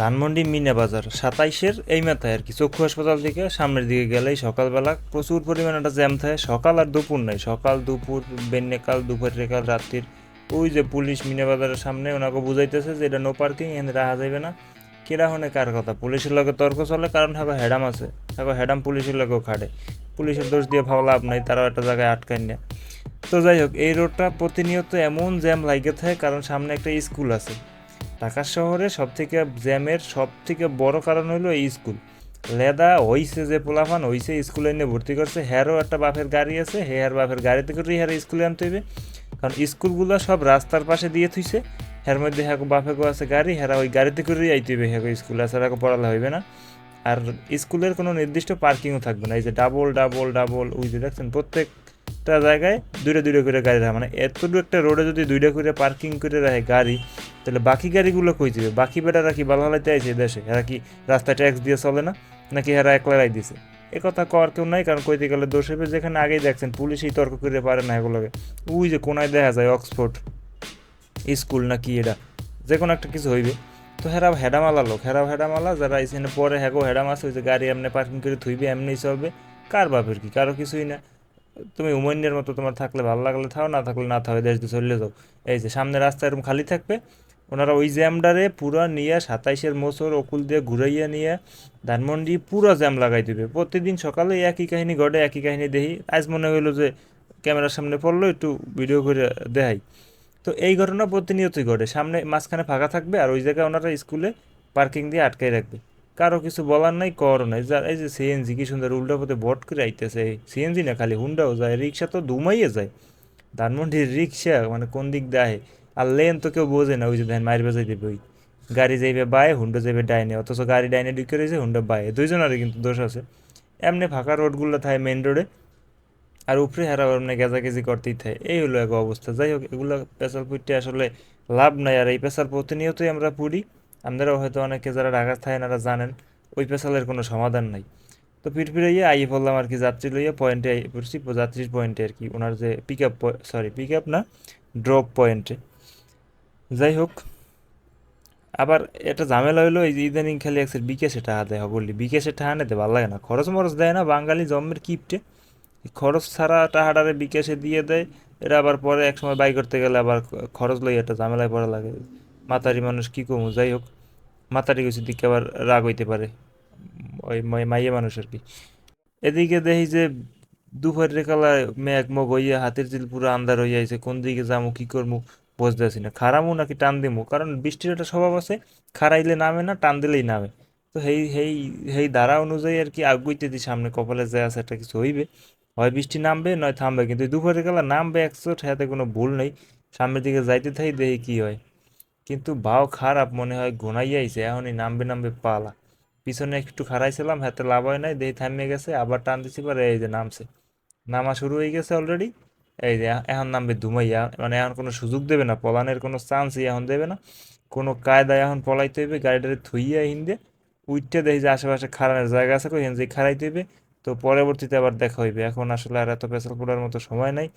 ধানমন্ডি মিনা বাজার। সাতাইশের এই মাথায় আর কি। চক্ষু হাসপাতাল থেকে সামনের দিকে গেলেই সকালবেলা প্রচুর পরিমাণে একটা জ্যাম থাকে। সকাল আর দুপুর নাই। সকাল, দুপুর বেন্নেকাল দুপুর রেকাল রাত্রির। ওই যে পুলিশ মিনা বাজারের সামনে ওনাকে বুঝাইতেছে যে এটা নো পার্কিং এখানে রাখা যাবে না। কেরা হনে কার কথা? পুলিশের লগে তর্ক চলে, কারণ হাগো হেডাম আছে। হাগো হেডাম পুলিশের লগেও খাটে। পুলিশের দোষ দিয়ে ভালো লাভ নাই, তারাও একটা জায়গায় আটকায় না তো যাই হোক, এই রোডটা প্রতিনিয়ত এমন জ্যাম লাগে থাকে, কারণ সামনে একটা স্কুল আছে। ঢাকা শহরে সব থেকে জ্যামের সব থেকে বড় কারণ হলো এই স্কুল। লেদা হইছে যে পোলাফান হইছে স্কুলে এনে ভর্তি করছে, হ্যারও একটা বাপের গাড়ি আছে হ্যার বাপের গাড়িতে করে হ্যার স্কুলে আনতে হইবে। কারণ স্কুলগুলো সব রাস্তার পাশে দিয়ে থুইছে হ্যার মধ্যে হ্যাঁ বাপেকও আছে গাড়ি হ্যারা ওই গাড়িতে করেই আইতে হইবে হ্যাঁ স্কুলে আছে হ্যাঁ পড়ালে হইবে না। আর স্কুলের কোনো নির্দিষ্ট পার্কিংও থাকবে না, এই যে ডাবল ডাবল ডাবল, ওই যে দেখছেন প্রত্যেকটা জায়গায় দুইটা দুইটা করে গাড়ি রাখে মানে এতটুকু একটা রোডে যদি দুইটা করে পার্কিং করে রাখে গাড়ি, তাহলে বাকি গাড়িগুলো কই যাবে বাকি বেটারা কি ভালো হালাইতে আইছে দেশে? এরা কি রাস্তায় ট্যাক্স দিয়ে চলে না? নাকি এরা একলা রাই দিছে? এ কথা কর কেউ নাই, কারণ কইতে গেলে দোষ যেখানে আগেই দেখছেন, পুলিশই তর্ক করে পারে না এগুলোকে। ওই যে কোনায় দেখা যায় অক্সফোর্ড স্কুল না কি এটা? যে কোনো একটা কিছু হইবে। তো হেরা হেডামালা লোক। হেরাও হেডামালা, যারা এখানে পরে হ্যাগো হেডাম আছে, ওই যে গাড়ি এমনি পার্কিং করে থুইবে, এমনি চলবে। কার বাপের কি? কারও কিছুই না। তুমি উমন্যের মতো তোমার থাকলে ভালো লাগলে থাও, না থাকলে না থাও দেশ চলে যাও। এই যে সামনে রাস্তা এরকম খালি থাকবে, ওনারা ওই জ্যামডারে পুরো নিয়ে সাতাইশের মোচর অকুল দিয়ে ঘুরাইয়া নিয়ে ধানমন্ডি পুরো জ্যাম লাগাই দিবে। প্রতিদিন সকালে একই কাহিনী ঘটে, একই কাহিনী দেখি। আজ মনে হইল যে ক্যামেরার সামনে পড়ল, একটু ভিডিও করে দেখাই। তো এই ঘটনা প্রতিনিয়তই ঘটে। সামনে মাঝখানে ফাঁকা থাকবে আর ওই জায়গায় ওনারা স্কুলে পার্কিং দিয়ে আটকাই রাখবে। কারও কিছু বলার নাই, করো নাই। যার এই যে সিএনজি কি সুন্দর উল্টা পথে ভট করে আইতেছে সিএনজি না খালি হুন্ডাও যায় রিক্সা তো দুমাইয়ে যায়। ধানমন্ডির রিক্সা মানে কোন দিক দেয়? আর লেন তো কেউ বোঝে না, ওই যে ধান মারি বাজাই দেবে ওই গাড়ি যাইবে বায়ে হুন্ডা যাইবে ডাইনে, অথচ গাড়ি ডাইনে ঢুকে রয়েছে হুন্ডা বায়ে। দুইজনেরই কিন্তু দোষ আছে। এমনি ফাঁকা রোডগুলো থাকে মেন রোডে আর উপরে হারা এমনি গেজাগেজি করতেই থাকে। এই হলো এক অবস্থা। যাই হোক, এগুলো পেশাল পুইটে আসলে লাভ নাই, আর এই পেশাল প্রতিনিয়তই আমরা পুড়ি। আপনারাও হয়তো অনেকে যারা ঢাকা থাকেন তারা জানেন, ওই পেশালের কোনো সমাধান নাই। তো পিঠ ফিরাইয়ে আইয়ে পড়লাম আর কি, যাত্রী লইয়া পয়েন্টে আই পড়ছি যাত্রীর পয়েন্টে আর কি। ওনার যে pick up sorry pick up না ড্রপ পয়েন্টে যাই হোক, আবার এটা ঝামেলা হইল, এই যে ইদানিং খালি একসের বিকেশে টাকা দেয় বললি বিকেশে টাকা নিতে ভালো লাগে না। খরচ মরচ দেয় না, বাঙালি জন্মের কিপটে। খরচ ছাড়া টাকাটারে বিকেশে দিয়ে দেয় এটা আবার পরে এক সময় বাই করতে গেলে আবার খরচ লই একটা ঝামেলায় পড়া লাগে। মাতারি মানুষ কী কমু? যাই হোক, মাতারি কিছু দিকে আবার রাগ হইতে পারে। ওই মাই- মাইয়ে মানুষ আর কি। এদিকে দেখি যে দুপুরের কালা মেঘ মগ হইয়া হাতের চিল পুরো আন্ধার হইয়া আইছে। কোন দিকে যামু, কি করমু বুঝতেছি না। খারামু নাকি টান দিমু? কারণ বৃষ্টির একটা স্বভাব আছে, খারাইলে নামে না, টান দিলেই নামে। তো সেই সেই সেই ধারা অনুযায়ী আর কি আগুইতেছি সামনে কপালে যে আছে একটা কিছু হইবে। হয় বৃষ্টি নামবে, নয় থামবে। কিন্তু দুপুরের কালা নামবে একশো হাতে কোনো ভুল নেই। সামনের দিকে যাইতে থাই দেখি কি হয়। কিন্তু বাও খারাপ মনে হয় ঘনাইয়া আইছে, এখনই নামবে নামবে পালা। পিছনে একটু খারাইছিলাম হাতে লাভ হয় নাই, দেহি থামিয়ে গেছে, আবার টান দিছি পরে এই যে নামছে। নামা শুরু হয়ে গেছে অলরেডি এই যে এখন নামবে ধুমাইয়া মানে এখন কোনো সুযোগ দেবে না, পলানের কোনো চান্সই এখন দেবে না। কোনো কায়দায় এখন পলাইতে হইবে গাড়িটারে থুইয়া হিন্দে উইটটা দেখি যে আশেপাশে খারানোর জায়গা আছে কই যে খারাইতে হইবে। তো পরবর্তীতে আবার দেখা হইবে, এখন আসলে আর এত পেছাল পড়ার মতো সময় নাই।